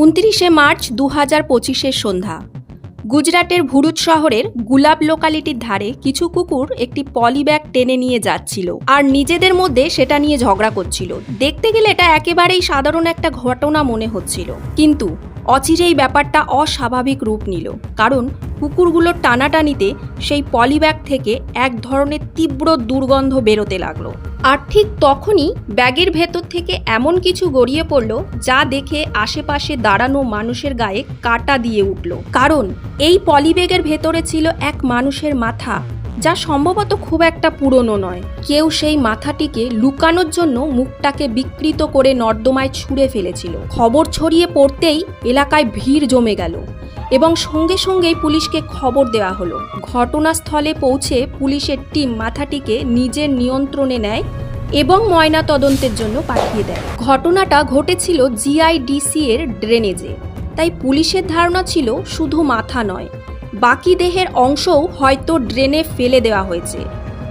উনত্রিশে মার্চ দু হাজার পঁচিশের সন্ধ্যা। গুজরাটের ভুরুচ শহরের গুলাব লোকালিটির ধারে কিছু কুকুর একটি পলিব্যাগ টেনে নিয়ে যাচ্ছিল আর নিজেদের মধ্যে সেটা নিয়ে ঝগড়া করছিল। দেখতে গেলে এটা একেবারেই সাধারণ একটা ঘটনা মনে হচ্ছিল। কিন্তু অচিরেই ব্যাপারটা অস্বাভাবিক রূপ নিল, কারণ কুকুরগুলোর টানাটানিতে সেই পলিব্যাগ থেকে এক ধরনের তীব্র দুর্গন্ধ বেরোতে লাগল। আর ঠিক তখনই ব্যাগের ভেতর থেকে এমন কিছু গড়িয়ে পড়ল যা দেখে আশেপাশে দাঁড়ানো মানুষের গায়ে কাটা দিয়ে উঠল। কারণ এই পলিব্যাগের ভেতরে ছিল এক মানুষের মাথা, যা সম্ভবত খুব একটা পুরনো নয়। কেউ সেই মাথাটিকে লুকানোর জন্য মুখটাকে বিকৃত করে নর্দমায় ছুঁড়ে ফেলেছিল। খবর ছড়িয়ে পড়তেই এলাকায় ভিড় জমে গেল। এবং সঙ্গে সঙ্গেই পুলিশকে খবর দেওয়া হলো। ঘটনাস্থলে পৌঁছে পুলিশের টিম মাথাটিকে নিজের নিয়ন্ত্রণে নেয় এবং ময়না তদন্তের জন্য পাঠিয়ে দেয়। ঘটনাটা ঘটেছিল জিআইডিসি এর ড্রেনেজে। তাই পুলিশের ধারণা ছিল শুধু মাথা নয়, বাকি দেহের অংশও হয়তো ড্রেনে ফেলে দেওয়া হয়েছে,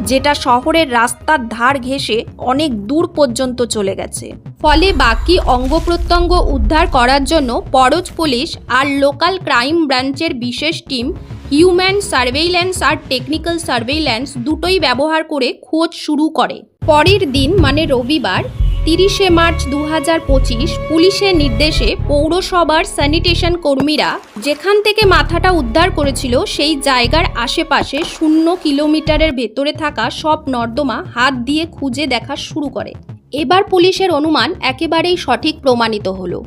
যেটা শহরের রাস্তার ধার ঘেঁষে অনেক দূর পর্যন্ত চলে গেছে। ফলে বাকি অঙ্গ প্রত্যঙ্গ উদ্ধার করার জন্য পরজ পুলিশ আর লোকাল ক্রাইম ব্রাঞ্চের বিশেষ টিম, হিউম্যান সার্ভেইল্যান্স আর টেকনিক্যাল সার্ভেইল্যান্স দুটোই ব্যবহার করে খোঁজ শুরু করে। পরের দিন মানে রবিবার, তিরিশে মার্চ দু হাজার পঁচিশ, পুলিশের নির্দেশে পৌরসভার স্যানিটেশন কর্মীরা যেখান থেকে মাথাটা উদ্ধার করেছিল সেই জায়গার আশেপাশে শূন্য কিলোমিটারের ভেতরে থাকা সব নর্দমা হাত দিয়ে খুঁজে দেখা শুরু করে। এবার পুলিশের অনুমান একেবারেই সঠিক প্রমাণিত হলো।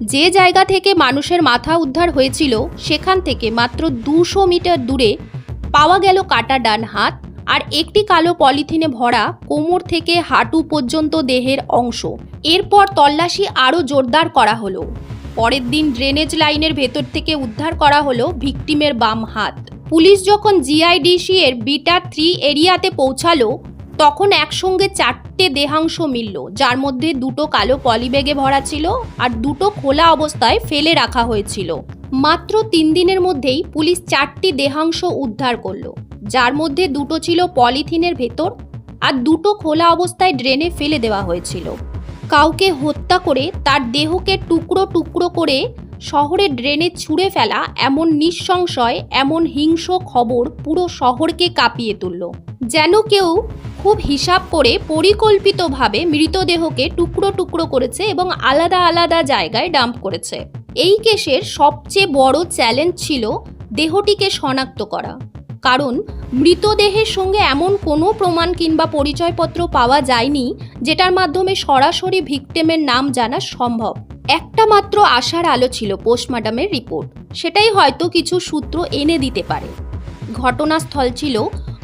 যে জায়গা থেকে মানুষের মাথা উদ্ধার হয়েছিল, সেখান থেকে মাত্র দুশো মিটার দূরে পাওয়া গেল কাটা ডান হাত আর একটি কালো পলিথিনে ভরা কোমর থেকে হাঁটু পর্যন্ত দেহের অংশ। এরপর তল্লাশি আরও জোরদার করা হলো। পরের দিন ড্রেনেজ লাইনের ভেতর থেকে উদ্ধার করা হলো ভিকটিমের বাম হাত। পুলিশ যখন জিআইডিসি এর বিটা থ্রি এরিয়াতে পৌঁছালো তখন একসঙ্গে চারটে দেহাংশ মিলল, যার মধ্যে দুটো কালো পলিব্যাগে ভরা ছিল আর দুটো খোলা অবস্থায় ফেলে রাখা হয়েছিল। মাত্র তিন দিনের মধ্যেই পুলিশ চারটি দেহাংশ উদ্ধার করল, যার মধ্যে দুটো ছিল পলিথিনের ভেতর আর দুটো খোলা অবস্থায় ড্রেনে ফেলে দেওয়া হয়েছিল। কাউকে হত্যা করে তার দেহকে টুকরো টুকরো করে শহরের ড্রেনে ছুঁড়ে ফেলা এমন নিঃসংশয়, এমন হিংস্র খবর পুরো শহরকে কাঁপিয়ে তুলল। যেন কেউ খুব হিসাব করে পরিকল্পিতভাবে মৃতদেহকে টুকরো টুকরো করেছে এবং আলাদা আলাদা জায়গায় ডাম্প করেছে। এই কেসের সবচেয়ে বড় চ্যালেঞ্জ ছিল দেহটিকে শনাক্ত করা। কারণ মৃতদেহের সঙ্গে এমন কোনো প্রমাণ কিংবা পরিচয়পত্র পাওয়া যায়নি যেটার মাধ্যমে সরাসরি ভিকটেমের নাম জানা সম্ভব। একটা মাত্র আশার আলো ছিল পোস্টমার্টামের রিপোর্ট। সেটাই হয়তো কিছু সূত্র এনে দিতে পারে। ঘটনাস্থল ছিল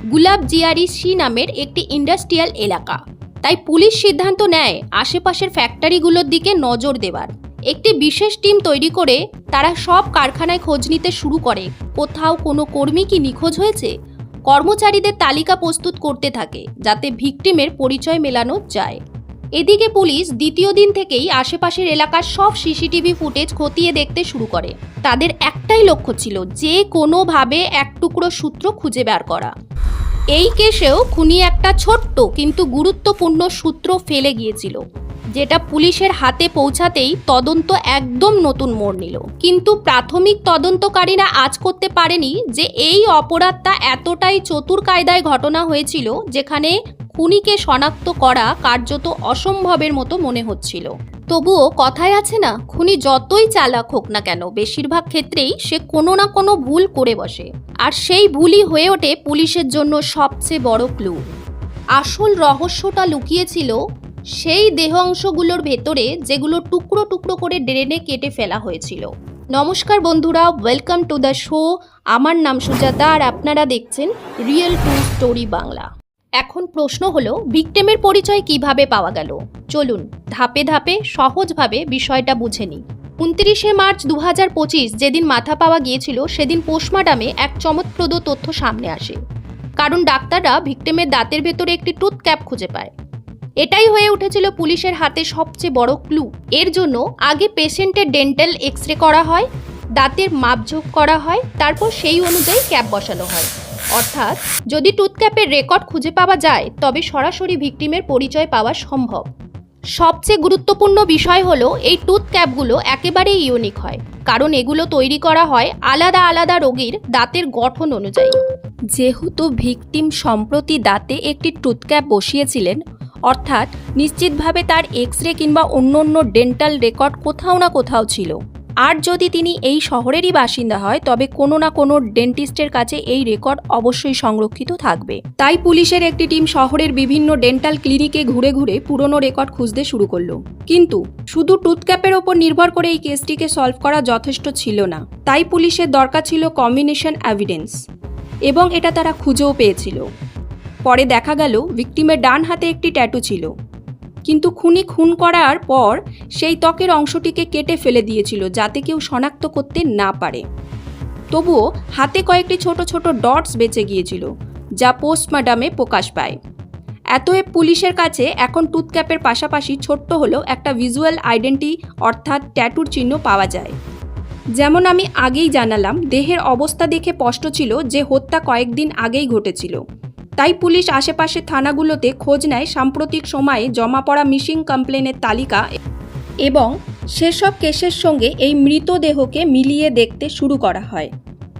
গুলাব জিয়ারি সি নামের একটি ইন্ডাস্ট্রিয়াল এলাকা। তাই পুলিশ সিদ্ধান্ত নেয় আশেপাশের ফ্যাক্টরিগুলোর দিকে নজর দেওয়ার। একটি বিশেষ টিম তৈরি করে তারা সব কারখানায় খোঁজ নিতে শুরু করে। কোথাও কোনো কর্মী কি নিখোঁজ হয়েছে? কর্মচারীদের তালিকা প্রস্তুত করতে থাকে যাতে ভিকটিমের পরিচয় মেলানো যায়। এদিকে পুলিশ দ্বিতীয় দিন থেকেই আশেপাশের এলাকার সব সিসিটিভি ফুটেজ খতিয়ে দেখতে শুরু করে। তাদের একটাই লক্ষ্য ছিল যে কোনোভাবে এক টুকরো সূত্র খুঁজে বের করা। এই কেসেও খুনি একটা ছোট্ট কিন্তু গুরুত্বপূর্ণ সূত্র ফেলে গিয়েছিল, যেটা পুলিশের হাতে পৌঁছাতেই তদন্ত একদম নতুন মোড় নিল। কিন্তু প্রাথমিক তদন্তকারীরা আজ করতে পারেনি যে এই অপরাধটা এতটাই চতুর কায়দায় ঘটনা হয়েছিল যেখানে খুনিকে শনাক্ত করা কার্যত অসম্ভবের মতো মনে হচ্ছিল। তবুও কথায় আছে না, খুনি যতই চালাক হোক না কেন, বেশিরভাগ ক্ষেত্রেই সে কোনো না কোনো ভুল করে বসে। আর সেই ভুলই হয়ে ওঠে পুলিশের জন্য সবচেয়ে বড় ক্লু। আসল রহস্যটা লুকিয়েছিল সেই দেহ অংশগুলোর ভেতরে যেগুলো টুকরো টুকরো করে ড্রেনে কেটে ফেলা হয়েছিল। নমস্কার বন্ধুরা, ওয়েলকাম টু দ্য শো। আমার নাম সুজাতা, আর আপনারা দেখছেন রিয়েল টু স্টোরি বাংলা। এখন প্রশ্ন হলো ভিকটেমের পরিচয় কীভাবে পাওয়া গেল? চলুন, ধাপে ধাপে, সহজভাবে বিষয়টা বুঝে নিই। উনত্রিশে মার্চ দু হাজার পঁচিশ, যেদিন মাথা পাওয়া গিয়েছিল, সেদিন পোস্টমার্টামে এক চমৎপ্রদ তথ্য সামনে আসে। কারণ ডাক্তাররা ভিকটেমের দাঁতের ভেতরে একটি টুথ ক্যাপ খুঁজে পায়। এটাই হয়ে উঠেছিল পুলিশের হাতে সবচেয়ে বড় ক্লু। এর জন্য আগে পেশেন্টের ডেন্টাল এক্স রে করা হয়, দাঁতের মাপঝোঁক করা হয়, তারপর সেই অনুযায়ী ক্যাপ বসানো হয়। অর্থাৎ, যদি টুথক্যাপের রেকর্ড খুঁজে পাওয়া যায়, তবে সরাসরি ভিকটিমের পরিচয় পাওয়া সম্ভব। সবচেয়ে গুরুত্বপূর্ণ বিষয় হলো, এই টুথ ক্যাপগুলো একেবারেই ইউনিক হয়, কারণ এগুলো তৈরি করা হয় আলাদা আলাদা রোগীর দাঁতের গঠন অনুযায়ী। যেহেতু ভিকটিম সম্প্রতি দাঁতে একটি টুথক্যাপ বসিয়েছিলেন, অর্থাৎ নিশ্চিতভাবে তার এক্স রে কিংবা অন্য অন্য ডেন্টাল রেকর্ড কোথাও না কোথাও ছিল। আর যদি তিনি এই শহরেরই বাসিন্দা হয়, তবে কোনো না কোনো ডেন্টিস্টের কাছে এই রেকর্ড অবশ্যই সংরক্ষিত থাকবে। তাই পুলিশের একটি টিম শহরের বিভিন্ন ডেন্টাল ক্লিনিকে ঘুরে ঘুরে পুরনো রেকর্ড খুঁজতে শুরু করল। কিন্তু শুধু টুথক্যাপের ওপর নির্ভর করে এই কেসটিকে সলভ করা যথেষ্ট ছিল না। তাই পুলিশের দরকার ছিল কম্বিনেশন এভিডেন্স এবং এটা তারা খুঁজেও পেয়েছিল। পরে দেখা গেল, ভিকটিমের ডান হাতে একটি ট্যাটু ছিল। কিন্তু খুনি খুন করার পর সেই ত্বকের অংশটিকে কেটে ফেলে দিয়েছিল যাতে কেউ শনাক্ত করতে না পারে। তবুও হাতে কয়েকটি ছোট ছোট ডটস বেঁচে গিয়েছিল, যা পোস্টমার্টামে প্রকাশ পায়। এতএব পুলিশের কাছে এখন টুথক্যাপের পাশাপাশি ছোট্ট হলেও একটা ভিজুয়াল আইডেন্টি অর্থাৎ ট্যাটুর চিহ্ন পাওয়া যায়। যেমন আমি আগেই জানালাম, দেহের অবস্থা দেখে স্পষ্ট ছিল যে হত্যা কয়েকদিন আগেই ঘটেছিল। তাই পুলিশ আশেপাশের থানাগুলোতে খোঁজ নেয় সাম্প্রতিক সময়ে জমা পড়া মিসিং কমপ্লেনের তালিকা এবং সেসব কেসের সঙ্গে এই মৃতদেহকে মিলিয়ে দেখতে শুরু করা হয়।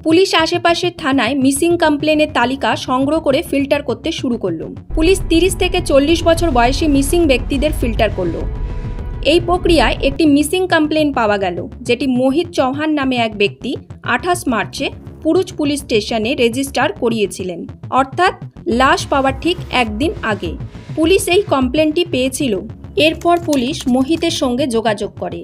পুলিশ আশেপাশের থানায় মিসিং কমপ্লেনের তালিকা সংগ্রহ করে ফিল্টার করতে শুরু করল। পুলিশ তিরিশ থেকে চল্লিশ বছর বয়সী মিসিং ব্যক্তিদের ফিল্টার করল। এই প্রক্রিয়ায় একটি মিসিং কমপ্লেন পাওয়া গেল, যেটি মোহিত চৌহান নামে এক ব্যক্তি, আঠাশ মার্চে পুরুচ পুলিশ স্টেশনে রেজিস্টার করিয়েছিলেন। অর্থাৎ লাশ পাওয়ার ঠিক একদিন আগে। পুলিশ এই কমপ্লেনটি পেয়েছিল। এরপর পুলিশ মোহিতের সঙ্গে যোগাযোগ করে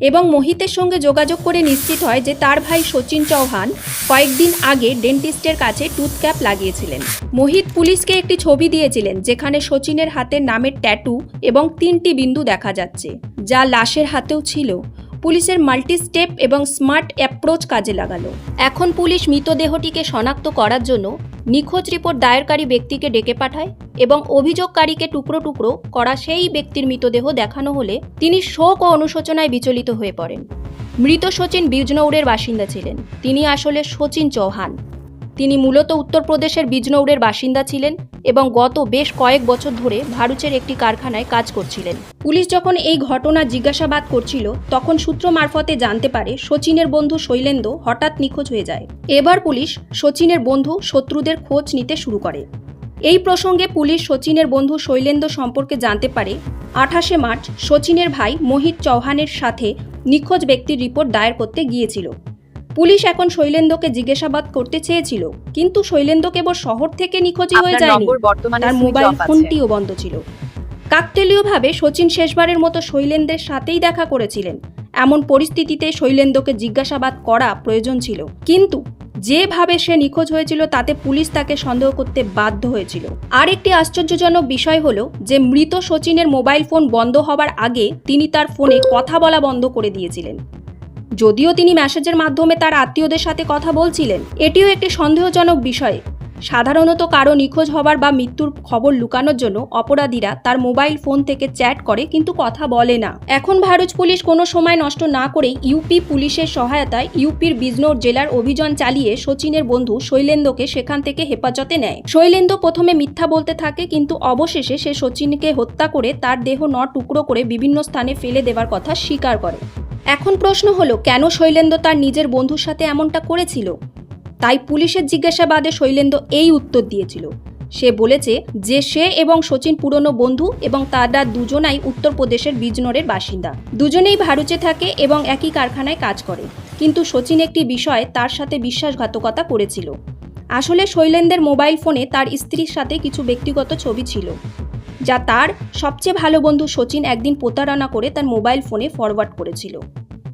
এবং মোহিতের সঙ্গে যোগাযোগ করে নিশ্চিত হয় যে তার ভাই সচিন চৌহান কয়েকদিন আগে ডেন্টিস্টের কাছে টুথক্যাপ লাগিয়েছিলেন। মোহিত পুলিশকে একটি ছবি দিয়েছিলেন যেখানে সচিনের হাতের নামের ট্যাটু এবং তিনটি বিন্দু দেখা যাচ্ছে, যা লাশের হাতেও ছিল। পুলিশের মাল্টি স্টেপ এবং স্মার্ট অ্যাপ্রোচ কাজে লাগালো। এখন পুলিশ মৃতদেহটিকে শনাক্ত করার জন্য নিখোঁজ রিপোর্ট দায়েরকারী ব্যক্তিকে ডেকে পাঠায় এবং অভিযোগকারীকে টুকরো টুকরো করা সেই ব্যক্তির মৃতদেহ দেখানো হলে তিনি শোক ও অনুশোচনায় বিচলিত হয়ে পড়েন। মৃত সচিন বিজনৌরের বাসিন্দা ছিলেন। তিনি আসলে সচিন চৌহান। তিনি মূলত উত্তরপ্রদেশের বিজনৌরের বাসিন্দা ছিলেন এবং গত বেশ কয়েক বছর ধরে ভারুচের একটি কারখানায় কাজ করছিলেন। পুলিশ যখন এই ঘটনা জিজ্ঞাসাবাদ করছিল, তখন সূত্র মারফতে জানতে পারে সচিনের বন্ধু শৈলেন্দ্র হঠাৎ নিখোঁজ হয়ে যায়। এবার পুলিশ সচিনের বন্ধু শত্রুদের খোঁজ নিতে শুরু করে। এই প্রসঙ্গে পুলিশ সচিনের বন্ধু শৈলেন্দ্র সম্পর্কে জানতে পারে, আঠাশে মার্চ সচিনের ভাই মোহিত চৌহানের সাথে নিখোঁজ ব্যক্তির রিপোর্ট দায়ের করতে গিয়েছিল। পুলিশ এখন শৈলেন্দ্রকে জিজ্ঞাসাবাদ করতে চেয়েছিল কিন্তু শৈলেন্দ্র কেবল শহর থেকে নিখোঁজই হয়ে যায়নি। তার মোবাইল ফোনটিও বন্ধ ছিল। কাকতেলীয়ভাবে সচিন শেষবারের মতো শৈলেন্দ্রের সাথেই দেখা করেছিলেন। এমন পরিস্থিতিতে শৈলেন্দ্রকে জিজ্ঞাসাবাদ করা প্রয়োজন ছিল কিন্তু যেভাবে সে নিখোঁজ হয়েছিল তাতে পুলিশ তাকে সন্দেহ করতে বাধ্য হয়েছিল। আর একটি আশ্চর্যজনক বিষয় হল যে মৃত সচিনের মোবাইল ফোন বন্ধ হবার আগে তিনি তার ফোনে কথা বলা বন্ধ করে দিয়েছিলেন। যদিও তিনি মেসেজের মাধ্যমে তার আত্মীয়দের সাথে কথা বলছিলেন, এটিও একটি সন্দেহজনক বিষয়। সাধারণত কারও নিখোঁজ হবার বা মৃত্যুর খবর লুকানোর জন্য অপরাধীরা তার মোবাইল ফোন থেকে চ্যাট করে কিন্তু কথা বলে না। এখন ভারত পুলিশ কোনো সময় নষ্ট না করে ইউপি পুলিশের সহায়তায় ইউপির বিজনোর জেলার অভিযান চালিয়ে সচিনের বন্ধু শৈলেন্দ্রকে সেখান থেকে হেফাজতে নেয়। শৈলেন্দ্র প্রথমে মিথ্যা বলতে থাকে কিন্তু অবশেষে সে সচিনকে হত্যা করে তার দেহ ন টুকরো করে বিভিন্ন স্থানে ফেলে দেওয়ার কথা স্বীকার করে। এখন প্রশ্ন হলো, কেন শৈলেন্দ্র তার নিজের বন্ধুর সাথে এমনটা করেছিল? তাই পুলিশের জিজ্ঞাসাবাদে শৈলেন্দ্র এই উত্তর দিয়েছিল। সে বলেছে যে সে এবং সচিন পুরনো বন্ধু এবং তারা দুজনাই উত্তরপ্রদেশের বিজনোরের বাসিন্দা। দুজনেই ভারুচে থাকে এবং একই কারখানায় কাজ করে। কিন্তু সচিন একটি বিষয় তার সাথে বিশ্বাসঘাতকতা করেছিল। আসলে শৈলেন্দ্রের মোবাইল ফোনে তার স্ত্রীর সাথে কিছু ব্যক্তিগত ছবি ছিল। যা তার সবচেয়ে ভালো বন্ধু সচিন একদিন প্রতারণা করে তার মোবাইল ফোনে ফরওয়ার্ড করেছিল।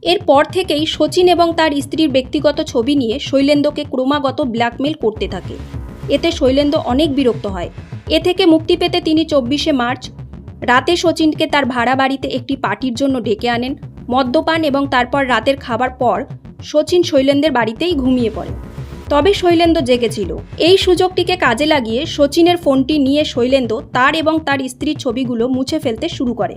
এরপর থেকেই সচিন এবং তার স্ত্রীর ব্যক্তিগত ছবি নিয়ে শৈলেন্দ্রকে ক্রমাগত ব্ল্যাকমেল করতে থাকে। এতে শৈলেন্দ্র অনেক বিরক্ত হয়। এ থেকে মুক্তি পেতে তিনি চব্বিশে মার্চ রাতে সচিনকে তার ভাড়া বাড়িতে একটি পার্টির জন্য ডেকে আনেন। মদ্যপান এবং তারপর রাতের খাবার পর সচিন শৈলেন্দ্রের বাড়িতেই ঘুমিয়ে পড়ে। তবে শৈলেন্দ্র জেগেছিল এই সুযোগটিকে কাজে লাগিয়ে সচিনের ফোনটি নিয়ে শৈলেন্দ্র তার এবং তার স্ত্রীর ছবিগুলো মুছে ফেলতে শুরু করে।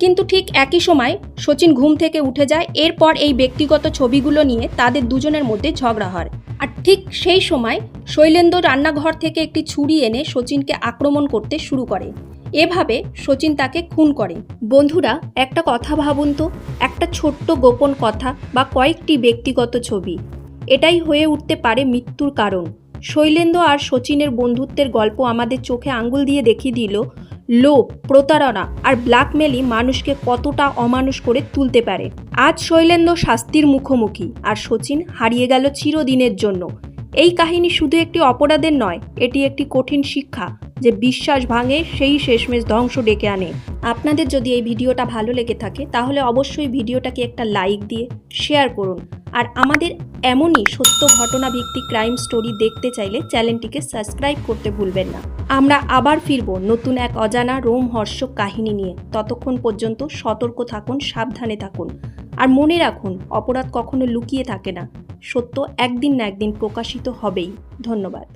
কিন্তু ঠিক একই সময় সচিন ঘুম থেকে উঠে যায়, এরপর এই ব্যক্তিগত ছবিগুলো নিয়ে তাদের দুজনের মধ্যে ঝগড়া হয়। আর ঠিক সেই সময় শৈলেন্দ্র রান্নাঘর থেকে একটি ছুরি এনে সচিনকে আক্রমণ করতে শুরু করে। এভাবে শচীন তাকে খুন করে। বন্ধুরা, একটা কথা ভাবুন তো, একটা ছোট্ট গোপন কথা বা কয়েকটি ব্যক্তিগত ছবি। এটাই হয়ে উঠতে পারে মৃত্যুর কারণ। শৈলেন্দ্র আর শচীনের বন্ধুত্বের গল্প আমাদের চোখে আঙ্গুল দিয়ে দেখিয়ে দিল, লোভ, প্রতারণা আর ব্ল্যাকমেলই মানুষকে কতটা অমানুষ করে তুলতে পারে। আজ শৈলেন্দ্র শাস্তির মুখোমুখি আর শচীন হারিয়ে গেল চিরদিনের জন্য। এই কাহিনী শুধু একটি অপরাধের নয়, এটি একটি কঠিন শিক্ষা যে বিশ্বাস ভাঙে সেই শেষমেশ ধ্বংস ডেকে আনে। আপনাদের যদি এই ভিডিওটা ভালো লেগে থাকে, তাহলে অবশ্যই ভিডিওটাকে একটা লাইক দিয়ে শেয়ার করুন। আর আমাদের এমনই সত্য ঘটনা ভিত্তিক ক্রাইম স্টোরি দেখতে চাইলে চ্যানেলটিকে সাবস্ক্রাইব করতে ভুলবেন না। আমরা আবার ফিরব নতুন এক অজানা রোমহর্ষক কাহিনী নিয়ে। ততক্ষণ পর্যন্ত সতর্ক থাকুন, সাবধানে থাকুন। আর মনে রাখুন, অপরাধ কখনো লুকিয়ে থাকে না। সত্য একদিন না একদিন প্রকাশিত হবেই। ধন্যবাদ।